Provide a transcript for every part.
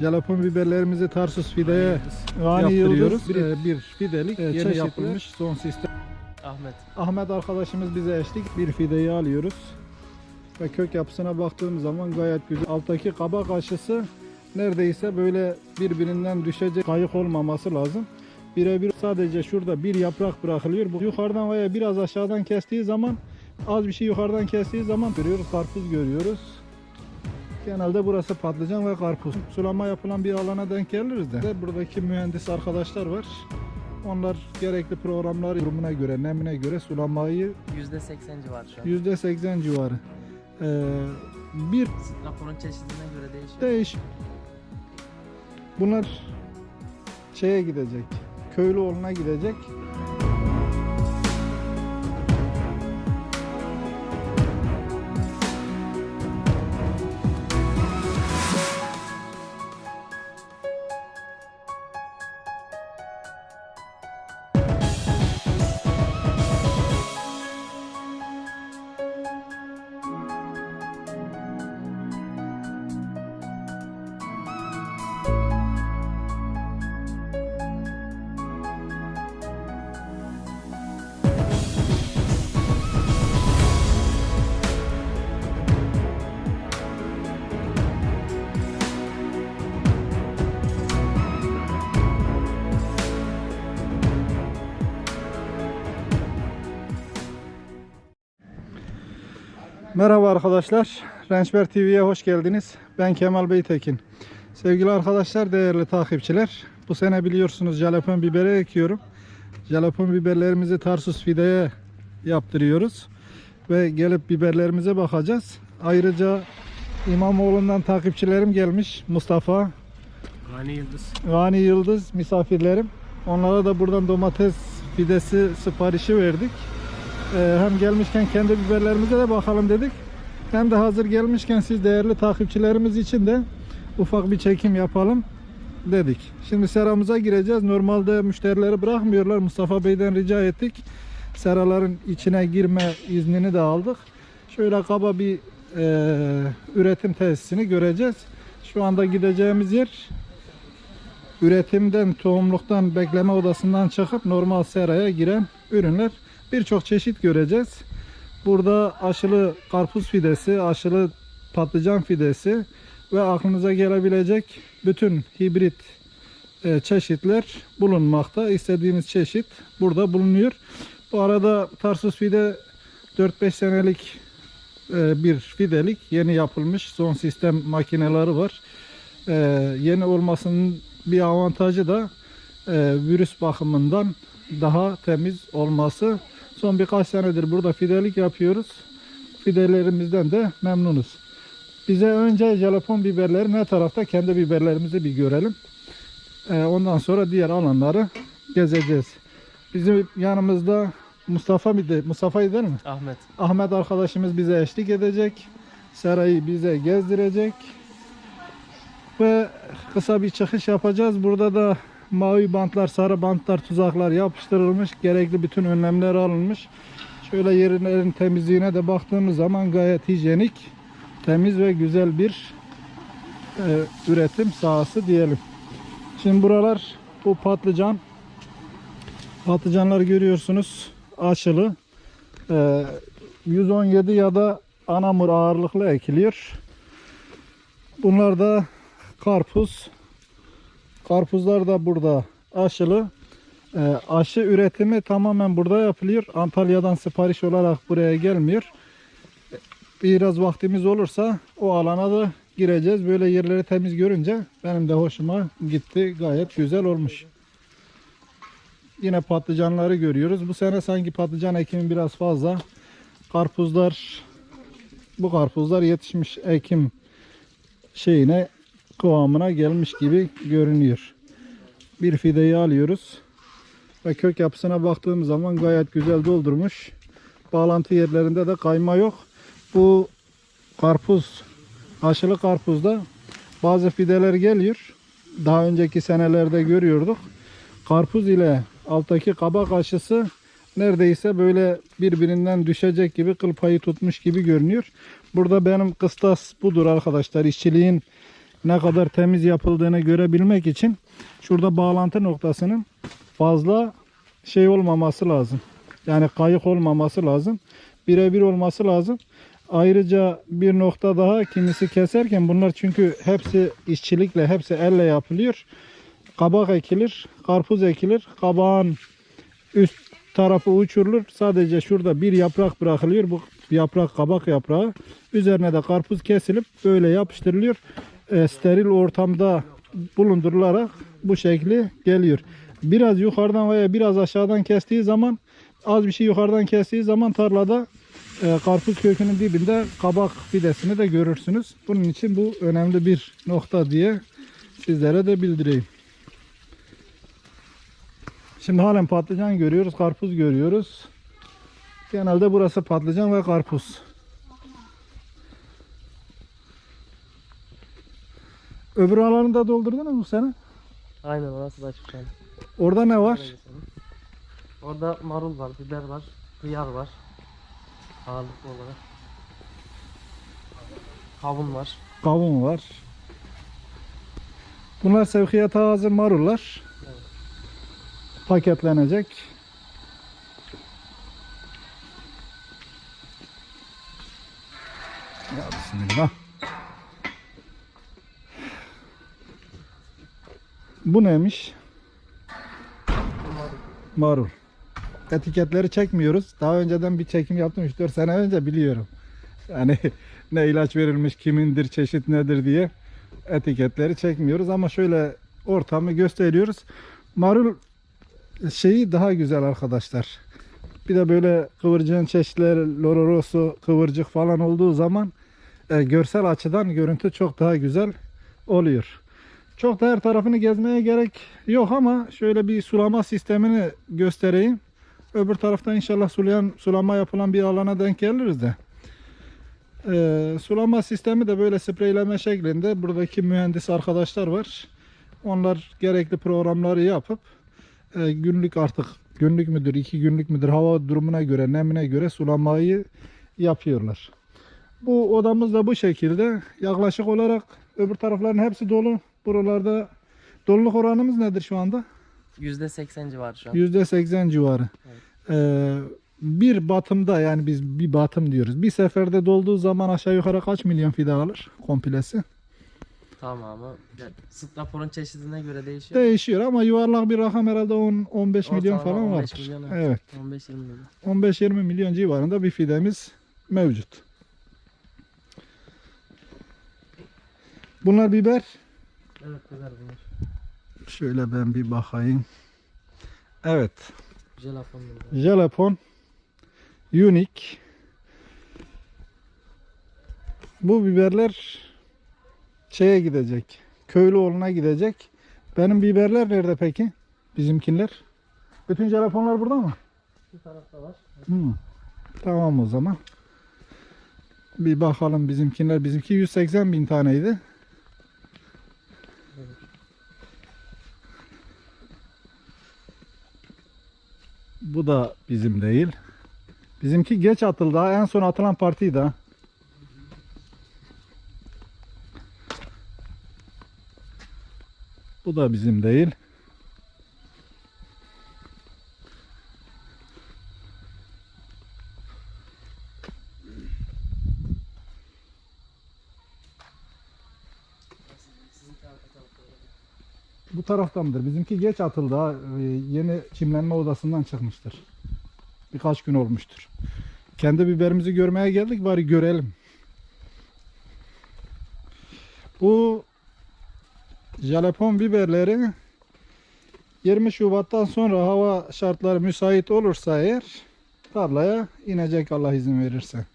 Jalapon biberlerimizi Tarsus fideye Gani yaptırıyoruz. Bir, bir fidelik yeni çeşitli. yapılmış son sistem. Ahmet. Ahmet arkadaşımız bize eşlik. Bir fideyi alıyoruz. Ve kök yapısına baktığım zaman gayet güzel. Alttaki kabak aşısı neredeyse böyle birbirinden düşecek kayık olmaması lazım. Birebir sadece şurada bir yaprak bırakılıyor. Bu yukarıdan veya biraz aşağıdan kestiği zaman az bir şey yukarıdan kestiği zaman görüyoruz karpuz görüyoruz. Genelde burası patlıcan ve karpuz. Sulama yapılan bir alana denk geliriz de. Buradaki mühendis arkadaşlar var. Onlar gerekli programları durumuna göre, nemine göre sulamayı %80 civarı şu an. %80 civarı. Ee, bir Raporun çeşidine göre değişiyor. değiş. Bunlar şeye gidecek. Köylüoğlu'na gidecek. Merhaba arkadaşlar. Rençber TV'ye hoş geldiniz. Ben Kemal Beytekin. Sevgili arkadaşlar, değerli takipçiler. Bu sene biliyorsunuz jalapon biberi ekiyorum. Jalapon biberlerimizi Tarsus fideye yaptırıyoruz. Ve gelip biberlerimize bakacağız. Ayrıca İmamoğlu'ndan takipçilerim gelmiş. Mustafa, Gani Yıldız. Gani Yıldız misafirlerim. Onlara da buradan domates fidesi siparişi verdik. Ee, hem gelmişken kendi biberlerimize de bakalım dedik. Hem de hazır gelmişken siz değerli takipçilerimiz için de ufak bir çekim yapalım dedik. Şimdi seramıza gireceğiz. Normalde müşterileri bırakmıyorlar. Mustafa Bey'den rica ettik. Seraların içine girme iznini de aldık. Şöyle kaba bir e, üretim tesisini göreceğiz. Şu anda gideceğimiz yer üretimden, tohumluktan, bekleme odasından çıkıp normal seraya giren ürünler. Birçok çeşit göreceğiz. Burada aşılı karpuz fidesi, aşılı patlıcan fidesi ve aklınıza gelebilecek bütün hibrit e, çeşitler bulunmakta. İstediğiniz çeşit burada bulunuyor. Bu arada Tarsus fide 4-5 senelik e, bir fidelik yeni yapılmış son sistem makineleri var. E, yeni olmasının bir avantajı da virüs bakımından daha temiz olması. Son birkaç senedir burada fidelik yapıyoruz. Fidelerimizden de memnunuz. Bize önce jalapon biberleri ne tarafta kendi biberlerimizi bir görelim. E, ondan sonra diğer alanları gezeceğiz. Bizim yanımızda Mustafa mıydı? Mustafa'ydı değil mi? Ahmet. Ahmet arkadaşımız bize eşlik edecek. Serayı bize gezdirecek. Ve kısa bir çıkış yapacağız. Burada da mavi bantlar, sarı bantlar, tuzaklar yapıştırılmış. Gerekli bütün önlemler alınmış. Şöyle yerlerin temizliğine de baktığımız zaman gayet hijyenik, temiz ve güzel bir e, üretim sahası diyelim. Şimdi buralar bu patlıcan. Patlıcanlar görüyorsunuz aşılı. Ee, 117 ya da anamur ağırlıklı ekiliyor. Bunlar da karpuz. Karpuzlar da burada aşılı. Ee, aşı üretimi tamamen burada yapılıyor. Antalya'dan sipariş olarak buraya gelmiyor. Biraz vaktimiz olursa o alana da gireceğiz. Böyle yerleri temiz görünce benim de hoşuma gitti. Gayet güzel olmuş. Yine patlıcanları görüyoruz. Bu sene sanki patlıcan ekimi biraz fazla. Karpuzlar bu karpuzlar yetişmiş ekim şeyine kıvamına gelmiş gibi görünüyor. Bir fideyi alıyoruz. Ve kök yapısına baktığımız zaman gayet güzel doldurmuş. Bağlantı yerlerinde de kayma yok. Bu karpuz aşılı karpuzda bazı fideler geliyor. Daha önceki senelerde görüyorduk. Karpuz ile alttaki kabak aşısı neredeyse böyle birbirinden düşecek gibi kıl payı tutmuş gibi görünüyor. Burada benim kıstas budur arkadaşlar. İşçiliğin ne kadar temiz yapıldığını görebilmek için şurada bağlantı noktasının fazla şey olmaması lazım. Yani kayık olmaması lazım. Birebir olması lazım. Ayrıca bir nokta daha kimisi keserken bunlar çünkü hepsi işçilikle, hepsi elle yapılıyor. Kabak ekilir, karpuz ekilir. Kabağın üst tarafı uçurulur. Sadece şurada bir yaprak bırakılıyor. Bu yaprak kabak yaprağı. Üzerine de karpuz kesilip böyle yapıştırılıyor. E, steril ortamda bulundurularak bu şekli geliyor. Biraz yukarıdan veya biraz aşağıdan kestiği zaman az bir şey yukarıdan kestiği zaman tarlada e, karpuz kökünün dibinde kabak fidesini de görürsünüz. Bunun için bu önemli bir nokta diye sizlere de bildireyim. Şimdi halen patlıcan görüyoruz, karpuz görüyoruz. Genelde burası patlıcan ve karpuz. Öbür alanı da doldurdunuz mu sene? Aynen orası da açık an. Orada ne var? Orada marul var, biber var, hıyar var. Ağırlıklı olarak. Kavun var. Kavun var. Bunlar sevkiyata hazır marullar. Evet. Paketlenecek. Bu neymiş? Marul. Etiketleri çekmiyoruz. Daha önceden bir çekim yaptım 3-4 sene önce biliyorum. Yani ne ilaç verilmiş, kimindir, çeşit nedir diye etiketleri çekmiyoruz ama şöyle ortamı gösteriyoruz. Marul şeyi daha güzel arkadaşlar. Bir de böyle kıvırcığın çeşitleri, lororoso, kıvırcık falan olduğu zaman e, görsel açıdan görüntü çok daha güzel oluyor. Çok da her tarafını gezmeye gerek yok ama şöyle bir sulama sistemini göstereyim. Öbür tarafta inşallah sulayan, sulama yapılan bir alana denk geliriz de. Ee, sulama sistemi de böyle spreyleme şeklinde. Buradaki mühendis arkadaşlar var. Onlar gerekli programları yapıp e, günlük artık günlük müdür, iki günlük müdür hava durumuna göre, nemine göre sulamayı yapıyorlar. Bu odamız da bu şekilde. Yaklaşık olarak öbür tarafların hepsi dolu. Buralarda doluluk oranımız nedir şu anda? %80 civarı şu an. %80 civarı. Ee, bir batımda yani biz bir batım diyoruz. Bir seferde dolduğu zaman aşağı yukarı kaç milyon fide alır komplesi? Tamamı. Yani sıt raporun çeşidine göre değişiyor. Değişiyor ama yuvarlak bir rakam herhalde 10-15 milyon falan 15 vardır. milyon, Evet. 15-20 milyon. 15-20 milyon civarında bir fidemiz mevcut. Bunlar biber. Evet biber bunlar. Şöyle ben bir bakayım. Evet. Jelafon biber. Jalapon Unique Bu biberler şeye gidecek. Köylüoğlu'na gidecek. Benim biberler nerede peki? Bizimkiler. Bütün jalaponlar burada mı? Bir tarafta var. Hı. Tamam o zaman. Bir bakalım bizimkiler. Bizimki 180 bin taneydi. Bu da bizim değil. Bizimki geç atıldı. En son atılan partiydi. ha. Bu da bizim değil. Bu tarafta mıdır? Bizimki geç atıldı. Ee, Yeni çimlenme odasından çıkmıştır. Birkaç gün olmuştur. Kendi biberimizi görmeye geldik bari görelim. Bu jalapon biberleri 20 Şubat'tan sonra hava şartları müsait olursa eğer tarlaya inecek Allah izin verirse.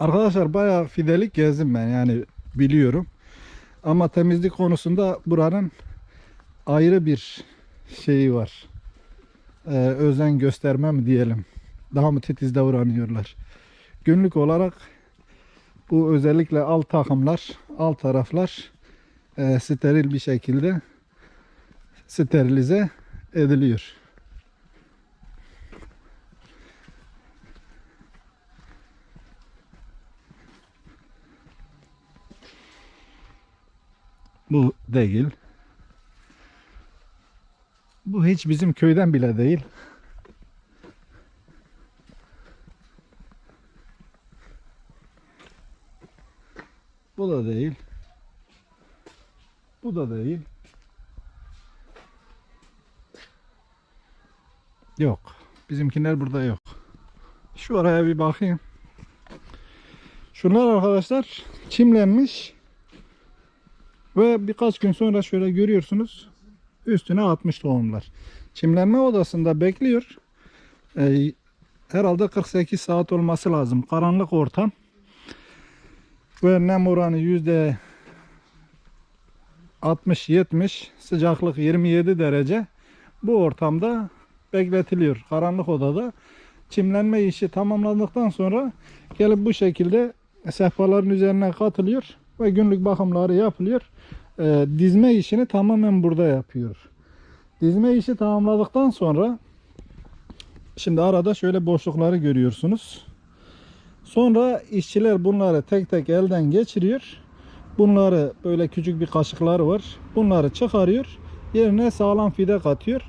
Arkadaşlar bayağı fidelik gezdim ben yani biliyorum. Ama temizlik konusunda buranın ayrı bir şeyi var. Ee, özen gösterme mi diyelim. Daha mı titiz davranıyorlar. Günlük olarak bu özellikle alt takımlar, alt taraflar e, steril bir şekilde sterilize ediliyor. Bu değil. Bu hiç bizim köyden bile değil. Bu da değil. Bu da değil. Yok. Bizimkiler burada yok. Şu araya bir bakayım. Şunlar arkadaşlar çimlenmiş. Ve birkaç gün sonra şöyle görüyorsunuz. Üstüne atmış tohumlar. Çimlenme odasında bekliyor. Ee, herhalde 48 saat olması lazım. Karanlık ortam. Ve nem oranı yüzde 60-70 sıcaklık 27 derece bu ortamda bekletiliyor karanlık odada çimlenme işi tamamlandıktan sonra gelip bu şekilde sehpaların üzerine katılıyor ve günlük bakımları yapılıyor Ee, dizme işini tamamen burada yapıyor dizme işi tamamladıktan sonra şimdi arada şöyle boşlukları görüyorsunuz Sonra işçiler bunları tek tek elden geçiriyor. Bunları böyle küçük bir kaşıkları var. Bunları çıkarıyor. Yerine sağlam fide katıyor.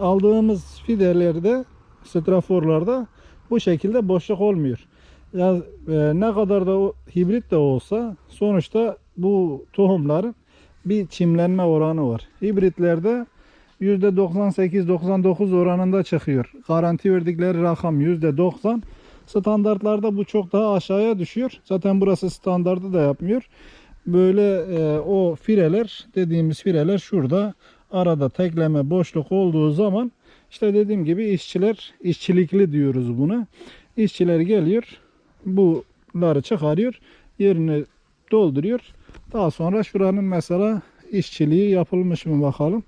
Aldığımız fidelerde, straforlarda bu şekilde boşluk olmuyor. Ya e, ne kadar da o, hibrit de olsa sonuçta bu tohumların bir çimlenme oranı var. Hibritlerde %98-99 oranında çıkıyor. Garanti verdikleri rakam %90. Standartlarda bu çok daha aşağıya düşüyor. Zaten burası standardı da yapmıyor. Böyle e, o fireler dediğimiz fireler şurada arada tekleme boşluk olduğu zaman işte dediğim gibi işçiler işçilikli diyoruz buna. İşçiler geliyor bunları çıkarıyor yerini dolduruyor. Daha sonra şuranın mesela işçiliği yapılmış mı bakalım.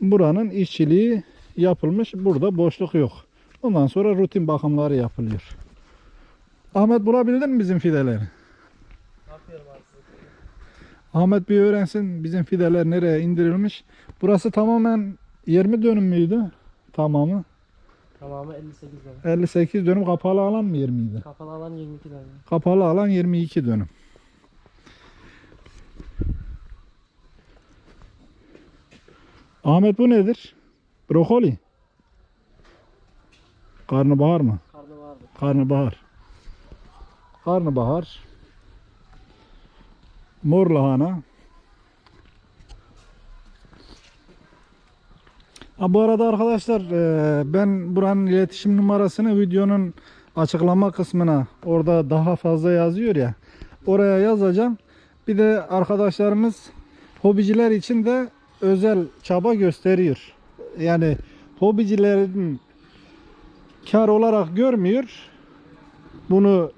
Buranın işçiliği yapılmış. Burada boşluk yok. Ondan sonra rutin bakımları yapılıyor. Ahmet bulabildin mi bizim fideleri? Ahmet bir öğrensin bizim fideler nereye indirilmiş. Burası tamamen 20 dönüm müydü? Tamamı. Tamamı 58 dönüm. 58 dönüm kapalı alan mı 20 idi? Kapalı alan 22 dönüm. Kapalı alan 22 dönüm. Ahmet bu nedir? Brokoli. Karnabahar mı? Karnı vardı. Karnabahar. Karnabahar. Mor lahana. Ha, bu arada arkadaşlar e, ben buranın iletişim numarasını videonun açıklama kısmına orada daha fazla yazıyor ya oraya yazacağım. Bir de arkadaşlarımız hobiciler için de özel çaba gösteriyor. Yani hobicilerin kar olarak görmüyor. Bunu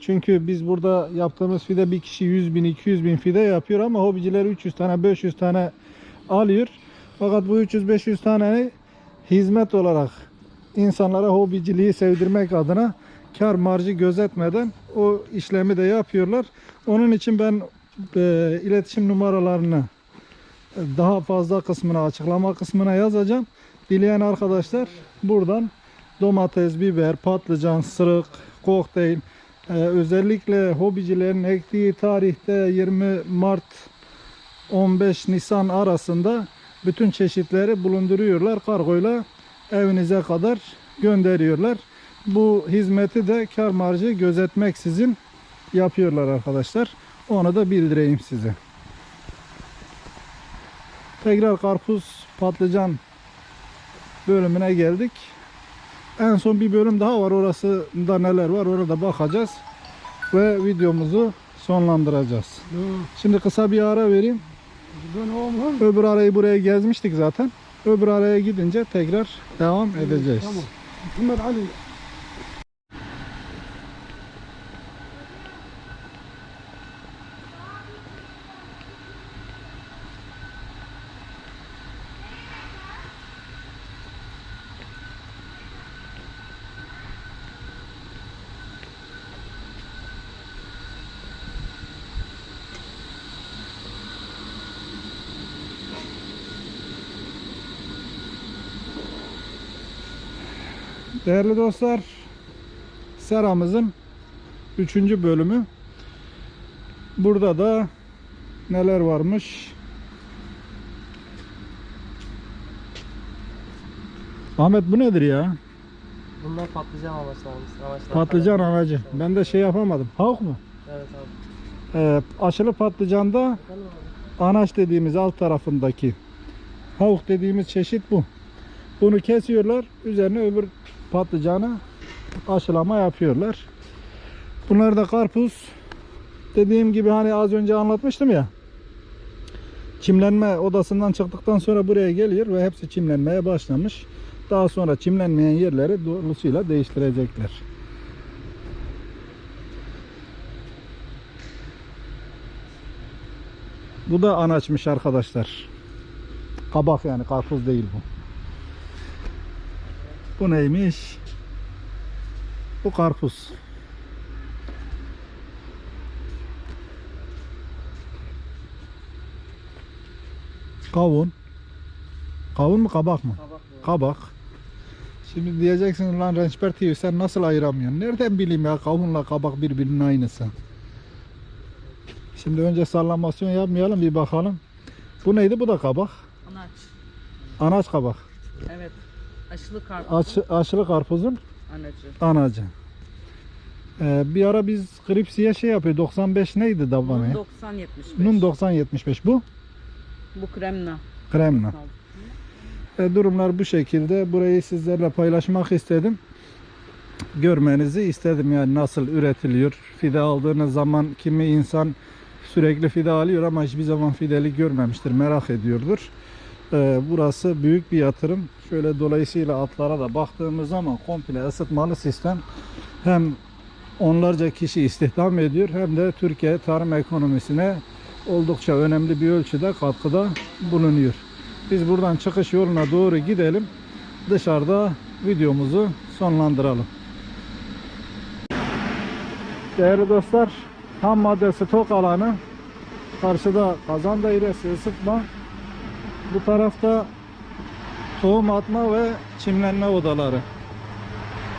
çünkü biz burada yaptığımız fide bir kişi 100 bin 200 bin fide yapıyor ama hobiciler 300 tane 500 tane alıyor. Fakat bu 300-500 tane hizmet olarak insanlara hobiciliği sevdirmek adına kar marjı gözetmeden o işlemi de yapıyorlar. Onun için ben e, iletişim numaralarını daha fazla kısmına açıklama kısmına yazacağım. Dileyen arkadaşlar buradan domates, biber, patlıcan, sırık, kokteyl e, özellikle hobicilerin ektiği tarihte 20 Mart 15 Nisan arasında bütün çeşitleri bulunduruyorlar. Kargoyla evinize kadar gönderiyorlar. Bu hizmeti de kar marjı gözetmeksizin yapıyorlar arkadaşlar. Onu da bildireyim size. Tekrar karpuz, patlıcan bölümüne geldik. En son bir bölüm daha var. Orasında neler var orada bakacağız. Ve videomuzu sonlandıracağız. Şimdi kısa bir ara vereyim. Öbür arayı buraya gezmiştik zaten. Öbür araya gidince tekrar devam edeceğiz. Tamam. Değerli dostlar, seramızın 3. bölümü. Burada da neler varmış. Ahmet bu nedir ya? Bunlar patlıcan amaçlarımız. amaçlar. Patlıcan anacı. Ben de şey yapamadım. Havuk mu? Evet abi. Ee, aşılı patlıcanda Efendim abi? anaç dediğimiz alt tarafındaki havuk dediğimiz çeşit bu. Bunu kesiyorlar. Üzerine öbür patlıcanı aşılama yapıyorlar. Bunlar da karpuz. Dediğim gibi hani az önce anlatmıştım ya. Çimlenme odasından çıktıktan sonra buraya geliyor ve hepsi çimlenmeye başlamış. Daha sonra çimlenmeyen yerleri dolusuyla değiştirecekler. Bu da anaçmış arkadaşlar. Kabak yani karpuz değil bu. Bu neymiş? Bu karpuz. Kavun. Kavun mu kabak mı? Kabak. Kabak. Şimdi diyeceksin lan Rençber TV sen nasıl ayıramıyorsun? Nereden bileyim ya kavunla kabak birbirinin aynısı. Şimdi önce sallamasyon yapmayalım bir bakalım. Bu neydi? Bu da kabak. Anaç. Anaç kabak. Evet. Aşılı karpuz. Aç, aşılı karpuzun Anacı. anacı. Ee, bir ara biz Kripsi'ye şey yapıyor. 95 neydi? Nun ya? 90 75. Nun 90 75 bu. Bu kremna. Kremna. E, durumlar bu şekilde. Burayı sizlerle paylaşmak istedim. Görmenizi istedim yani nasıl üretiliyor. Fide aldığınız zaman kimi insan sürekli fide alıyor ama hiçbir zaman fideli görmemiştir. Merak ediyordur. E, burası büyük bir yatırım. Şöyle dolayısıyla atlara da baktığımız zaman komple ısıtmalı sistem hem onlarca kişi istihdam ediyor hem de Türkiye tarım ekonomisine oldukça önemli bir ölçüde katkıda bulunuyor. Biz buradan çıkış yoluna doğru gidelim. Dışarıda videomuzu sonlandıralım. Değerli dostlar, ham madde stok alanı. Karşıda kazan dairesi ısıtma. Bu tarafta tohum atma ve çimlenme odaları.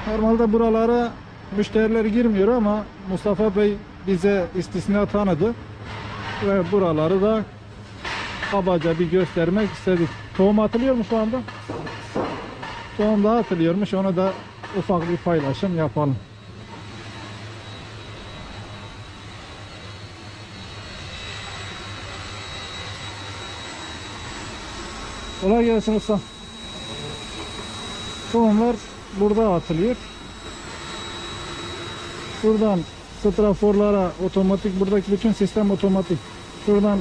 Normalde buralara müşteriler girmiyor ama Mustafa Bey bize istisna tanıdı. Ve buraları da kabaca bir göstermek istedik. Tohum atılıyor mu şu anda? Tohum da atılıyormuş. Onu da ufak bir paylaşım yapalım. Kolay gelsin usta. Tohumlar burada atılıyor. Şuradan straforlara otomatik buradaki bütün sistem otomatik. Şuradan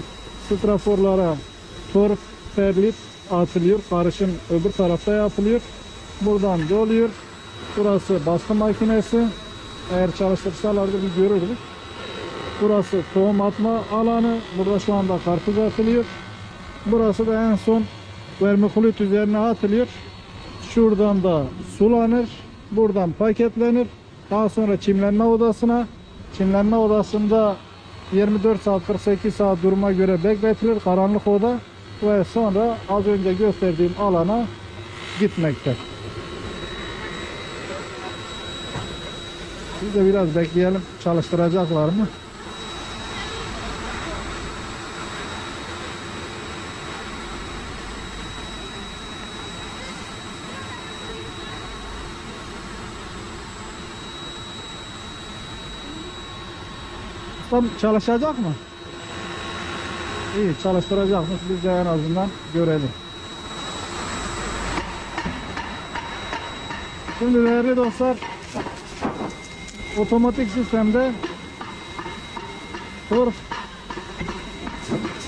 straforlara torf, perlit atılıyor. Karışım öbür tarafta yapılıyor. Buradan doluyor. Burası baskı makinesi. Eğer çalıştırsalardı bir görürdük. Burası tohum atma alanı. Burada şu anda karpuz atılıyor. Burası da en son vermikulit üzerine atılıyor. Şuradan da sulanır. Buradan paketlenir. Daha sonra çimlenme odasına. Çimlenme odasında 24 saat 48 saat duruma göre bekletilir. Karanlık oda. Ve sonra az önce gösterdiğim alana gitmekte. Biz de biraz bekleyelim. Çalıştıracaklar mı? Ustam çalışacak mı? İyi çalıştıracakmış. Biz de en azından görelim. Şimdi değerli dostlar otomatik sistemde torf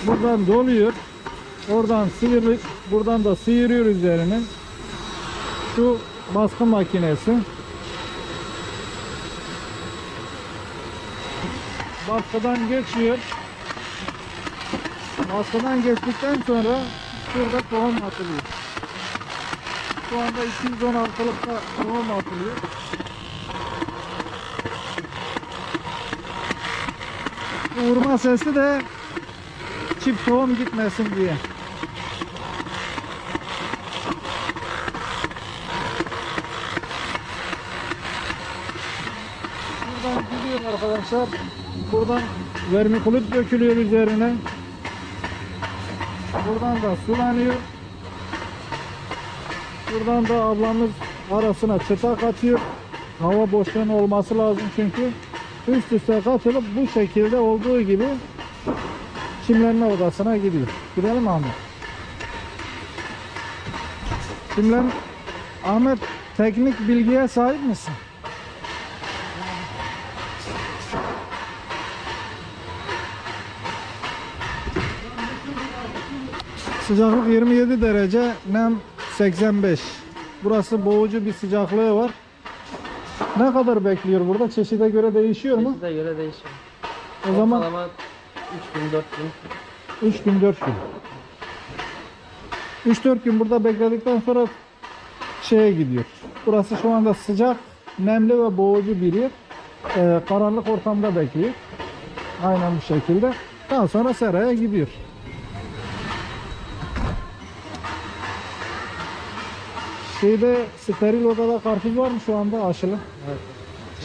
buradan doluyor. Oradan sıyırıyor. Buradan da sıyırıyor üzerine. Şu baskı makinesi. Baskıdan geçiyor. Baskıdan geçtikten sonra şurada tohum atılıyor. Şu anda 216'lıkta tohum atılıyor. Vurma sesi de çift tohum gitmesin diye. Buradan gidiyor arkadaşlar. Buradan vermikulit dökülüyor üzerine. Buradan da sulanıyor. Buradan da ablamız arasına çıta katıyor. Hava boşluğunun olması lazım çünkü. Üst üste katılıp bu şekilde olduğu gibi çimlenme odasına gidiyor. Gidelim Ahmet? Çimlen Ahmet teknik bilgiye sahip misin? Sıcaklık 27 derece, nem 85. Burası boğucu bir sıcaklığı var. Ne kadar bekliyor burada? Çeşide göre değişiyor mu? Çeşide göre değişiyor. O zaman Ortalama 3 gün 4 gün. 3 gün 4 gün. 3-4 gün burada bekledikten sonra şeye gidiyor. Burası şu anda sıcak, nemli ve boğucu bir yer. Ee, karanlık ortamda bekliyor. Aynen bu şekilde. Daha sonra seraya gidiyor. Şeyde steril odada karpuz var mı şu anda aşılı? Evet.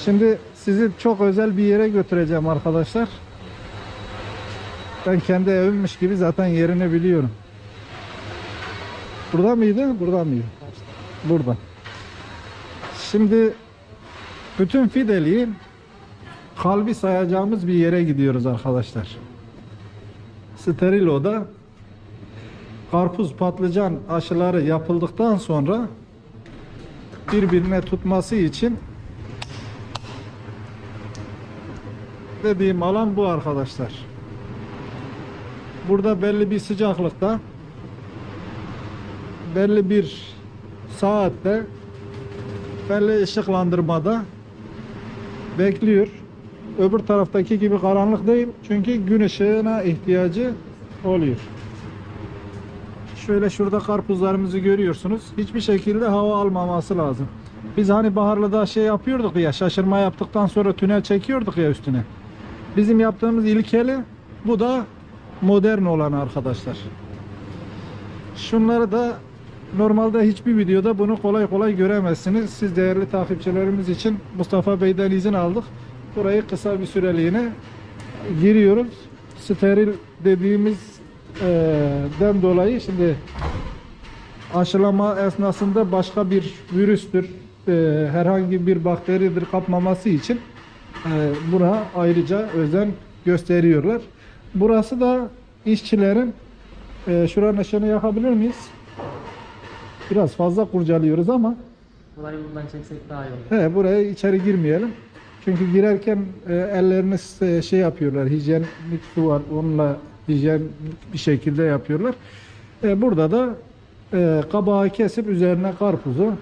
Şimdi sizi çok özel bir yere götüreceğim arkadaşlar. Ben kendi evimmiş gibi zaten yerini biliyorum. Burada mıydı? Burada mıydı? Burada. Şimdi bütün fideliği kalbi sayacağımız bir yere gidiyoruz arkadaşlar. Steril oda karpuz patlıcan aşıları yapıldıktan sonra birbirine tutması için dediğim alan bu arkadaşlar. Burada belli bir sıcaklıkta belli bir saatte belli ışıklandırmada bekliyor. Öbür taraftaki gibi karanlık değil. Çünkü gün ışığına ihtiyacı oluyor. Şöyle şurada karpuzlarımızı görüyorsunuz. Hiçbir şekilde hava almaması lazım. Biz hani Baharlı'da şey yapıyorduk ya şaşırma yaptıktan sonra tünel çekiyorduk ya üstüne. Bizim yaptığımız ilkeli bu da modern olan arkadaşlar. Şunları da normalde hiçbir videoda bunu kolay kolay göremezsiniz. Siz değerli takipçilerimiz için Mustafa Bey'den izin aldık. Burayı kısa bir süreliğine giriyoruz. Steril dediğimiz den dolayı şimdi aşılama esnasında başka bir virüstür, eee, herhangi bir bakteridir kapmaması için eee, buna ayrıca özen gösteriyorlar. Burası da işçilerin eee şuranın ışığını yakabilir miyiz? Biraz fazla kurcalıyoruz ama Burayı buradan çeksek daha iyi olur. he, buraya içeri girmeyelim. Çünkü girerken e, ellerini s- şey yapıyorlar. Hijyenik su var. Onunla hijyen bir şekilde yapıyorlar. E, burada da e, kabağı kesip üzerine karpuzu,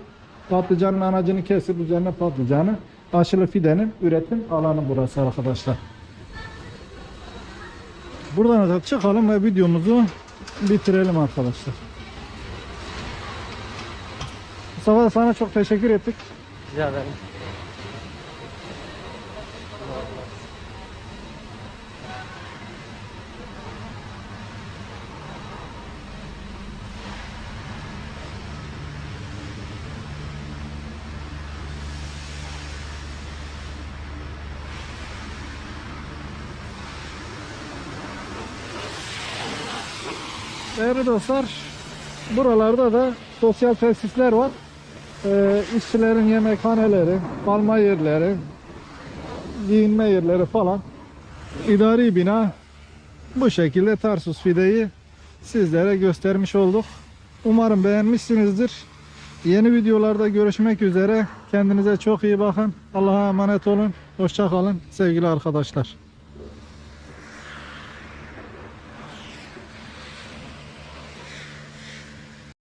patlıcanın anacını kesip üzerine patlıcanı, aşılı fidenin üretim alanı burası arkadaşlar. Buradan da çıkalım ve videomuzu bitirelim arkadaşlar. Mustafa sana çok teşekkür ettik. Rica ederim. Değerli dostlar, buralarda da sosyal tesisler var. Ee, işçilerin yemekhaneleri, kalma yerleri, giyinme yerleri falan. İdari bina bu şekilde Tarsus Fide'yi sizlere göstermiş olduk. Umarım beğenmişsinizdir. Yeni videolarda görüşmek üzere. Kendinize çok iyi bakın. Allah'a emanet olun. Hoşça kalın sevgili arkadaşlar.